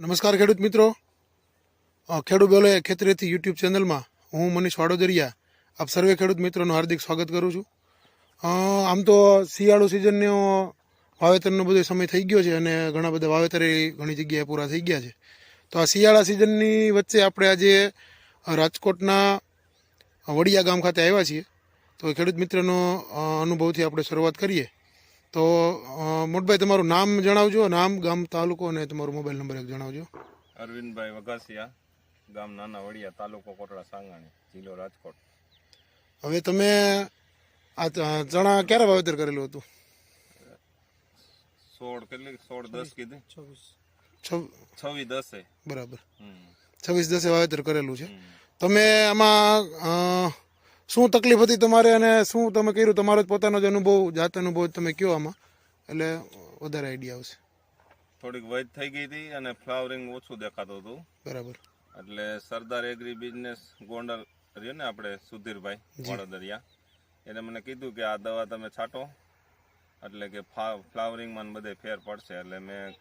નમસ્કાર ખેડૂત મિત્રો. ખેડૂત બોલે ખેતરેથી યુટ્યુબ ચેનલમાં હું મનીષ વાડોદરિયા આપ સર્વે ખેડૂત મિત્રોનું હાર્દિક સ્વાગત કરું છું. આમ તો શિયાળુ સિઝનનો વાવેતરનો બધો સમય થઈ ગયો છે અને ઘણા બધા વાવેતર ઘણી જગ્યાએ પૂરા થઈ ગયા છે. તો આ શિયાળા સિઝનની વચ્ચે આપણે આજે રાજકોટના વડિયા ગામ ખાતે આવ્યા છીએ. તો ખેડૂત મિત્રનો અનુભવથી આપણે શરૂઆત કરીએ. તો મોટભાઈ તમારું નામ જણાવજો નામ ગામ તાલુકો અને તમારો મોબાઈલ નંબર એક જણાવજો. અરવિંદભાઈ વઘાસિયા ગામ નાના વડિયા તાલુકો કોટડા સાંગાણી જિલ્લો રાજકોટ. હવે તમે આ ચ- ચણા ક્યારે વાવેતર કરેલું હતું? સોળ કેટલી? સોળ દસ કીધી? છવ્વીસ. છવ્વીસ દસે. બરાબર. છવ્વીસ દસે વાવેતર કરેલું છે. તમે આમાં શું તકલીફ હતી તમારે અને શું તમે કર્યું? તમારો જ પોતાનો જ અનુભવ જાત અનુભવ તમે કયો આમાં? એટલે વધારે આઈડિયા આવશે. થોડીક વધ થઈ ગઈ હતી અને ફ્લાવરિંગ ઓછું દેખાતું હતું. બરાબર. એટલે સરદાર એગ્રી બિઝનેસ ગોંડલ રહ્યો ને આપણે સુધીરભાઈ વડોદરિયા. એને મને કીધું કે આ દવા તમે છાંટો. એટલે કે ફ્લાવરિંગમાં બધે ફેર પડશે. એટલે મેં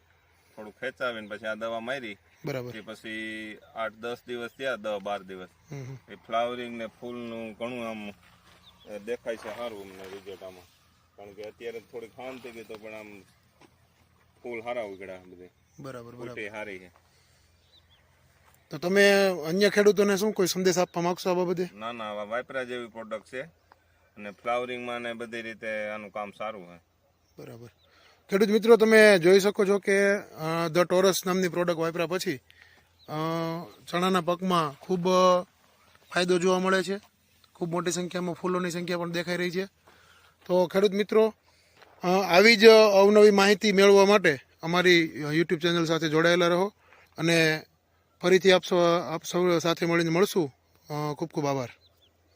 થોડું ખેંચાવીને પછી આ દવા મારી. બરાબર. પછી આઠ દસ દિવસ થયા દસ બાર દિવસ. એ ફ્લાવરિંગ ને ફૂલનું ઘણું આમ દેખાય છે સારું અમને રિઝલ્ટ આમાં. કારણ કે અત્યારે થોડીક ખાન થઈ ગઈ તો પણ આમ ફૂલ હારા ઉગડ્યા બધે. બરાબર બરાબર. હારી છે. તો તમે અન્ય ખેડૂતોને શું કોઈ સંદેશ આપવા માંગશો આ બાબતે? ના ના આવા વાયપરા જેવી પ્રોડક્ટ છે. અને ફ્લાવરિંગમાં ને બધી રીતે આનું કામ સારું છે. બરાબર. ખેડૂત મિત્રો તમે જોઈ શકો છો કે ધ ટોરસ નામની પ્રોડક્ટ વાપર્યા પછી ચણાના પાકમાં ખૂબ ફાયદો જોવા મળે છે. ખૂબ મોટી સંખ્યામાં ફૂલોની સંખ્યા પણ દેખાઈ રહી છે. તો ખેડૂત મિત્રો આવી જ અવનવી માહિતી મેળવવા માટે અમારી યુટ્યુબ ચેનલ સાથે જોડાયેલા રહો અને ફરીથી આપ આપ સૌ સાથે મળીને મળશું. ખૂબ ખૂબ આભાર.